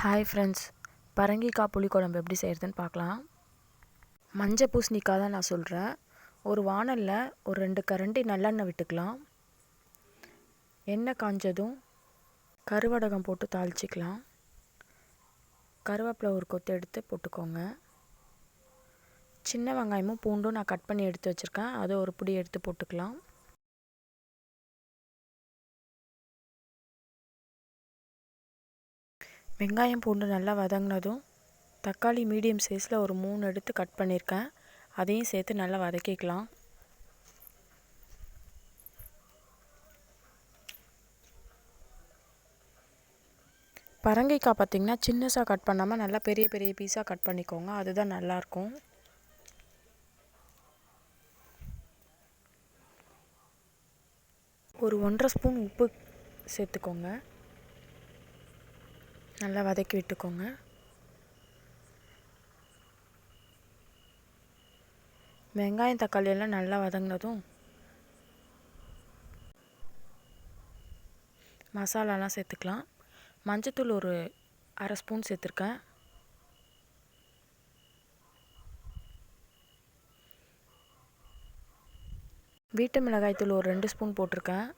Hi friends பரங்கிக்காய் புளிக்குழம்பு எப்படி செய்கிறதுன்னு பார்க்கலாம். மஞ்சள் பூசணிக்காய் தான் நான் சொல்கிறேன் ஒரு வானலில் ஒரு ரெண்டு கரண்டி நல்லெண்ணெய் விட்டுக்கலாம். எண்ணெய் காஞ்சதும் கருவடகம் போட்டு தாளிச்சிக்கலாம். கருவேப்பிலை ஒரு கொத்து எடுத்து போட்டுக்கோங்க. சின்ன வெங்காயமும் பூண்டும் நான் கட் பண்ணி எடுத்து வச்சுருக்கேன். அதை ஒரு பிடி எடுத்து போட்டுக்கலாம். வெங்காயம் பூண்டு நல்லா வதங்கினதும் தக்காளி மீடியம் சைஸில் ஒரு மூணு எடுத்து கட் பண்ணியிருக்கேன் அதையும் சேர்த்து நல்லா வதக்கிக்கலாம். பரங்கிக்காய் பார்த்திங்கன்னா சின்னசாக கட் பண்ணாமல் நல்லா பெரிய பெரிய பீஸாக கட் பண்ணிக்கோங்க. அதுதான் நல்லாயிருக்கும் ஒரு ஒன்றரை ஸ்பூன் உப்பு சேர்த்துக்கோங்க. நல்லா வதக்கி விட்டுக்கோங்க. வெங்காயம் தக்காளி எல்லாம் நல்லா வதங்கினதும் மசாலாலாம் சேர்த்துக்கலாம். மஞ்சத்தூள் ஒரு அரை ஸ்பூன் சேர்த்துருக்கேன். வீட்டு மிளகாய் தூள் ஒரு ரெண்டு ஸ்பூன் போட்டிருக்கேன்.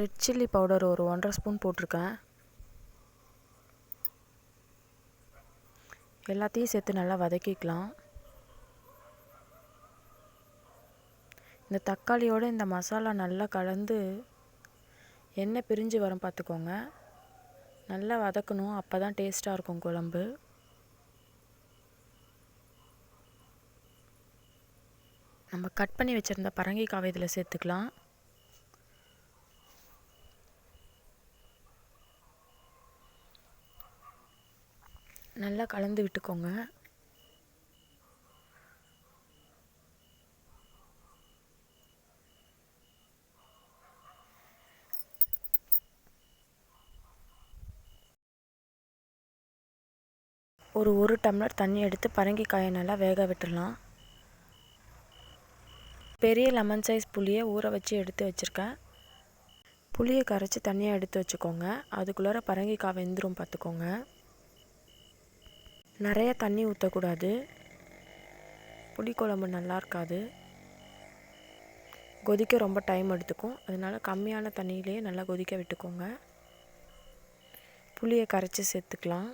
ரெட் சில்லி பவுடர் ஒரு ஒன்றரை ஸ்பூன் போட்டிருக்கேன். எல்லாத்தையும் சேர்த்து நல்லா வதக்கிக்கலாம். இந்த தக்காளியோடு இந்த மசாலா நல்லா கலந்து எண்ணெய் பிரிஞ்சு வரும் பார்த்துக்கோங்க. நல்லா வதக்கணும் அப்போ தான் டேஸ்ட்டாக இருக்கும் குழம்பு. நம்ம கட் பண்ணி வச்சுருந்த பரங்கிக்காவை இதில் சேர்த்துக்கலாம். நல்லா கலந்து விட்டுக்கோங்க. ஒரு ஒரு டம்ளர் தண்ணி எடுத்து பரங்கிக்காயை நல்லா வேக விட்டுடலாம். பெரிய லெமன் சைஸ் புளியை ஊற வச்சு எடுத்து வச்சுருக்கேன். புளியை கரைச்சி தண்ணியை எடுத்து வச்சுக்கோங்க. அதுக்குள்ளார பரங்கிக்காய் வெந்துடும் பார்த்துக்கோங்க. நிறைய தண்ணி ஊற்றக்கூடாது புளிக்குழம்பு நல்லா இருக்காது. கொதிக்க ரொம்ப டைம் எடுத்துக்கும். அதனால் கம்மியான தண்ணியிலேயே நல்லா கொதிக்க விட்டுக்கோங்க. புளியை கரைச்சி சேர்த்துக்கலாம்.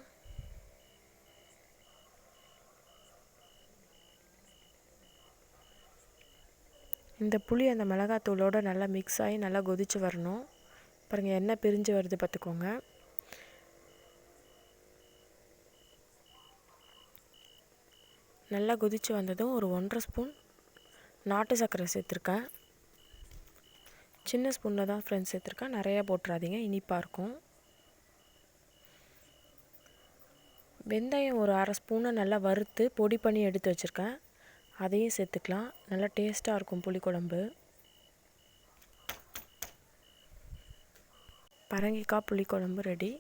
இந்த புளி அந்த மிளகாத்தூளோடு நல்லா மிக்ஸ் ஆகி நல்லா கொதித்து வரணும். பாருங்கள் எண்ணெய் பிரிஞ்சு வருது பார்த்துக்கோங்க. நல்லா கொதித்து வந்ததும் ஒரு ஒன்றரை ஸ்பூன் நாட்டு சர்க்கரை சேர்த்துருக்கேன். சின்ன ஸ்பூனில் தான் ஃப்ரெண்ட்ஸ் சேர்த்துருக்கேன். நிறையா போட்டுறாதீங்க இனிப்பாக இருக்கும். வெந்தயம் ஒரு அரை ஸ்பூனை நல்லா வறுத்து பொடி பண்ணி எடுத்து வச்சுருக்கேன். அதையும் சேர்த்துக்கலாம். நல்லா டேஸ்ட்டாக இருக்கும் புளிக்குழம்பு பரங்கிக்காய் புளிக்குழம்பு ரெடி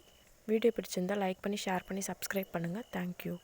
வீடியோ பிடிச்சிருந்தால் லைக் பண்ணி ஷேர் பண்ணி சப்ஸ்கிரைப் பண்ணுங்கள் தேங்க்யூ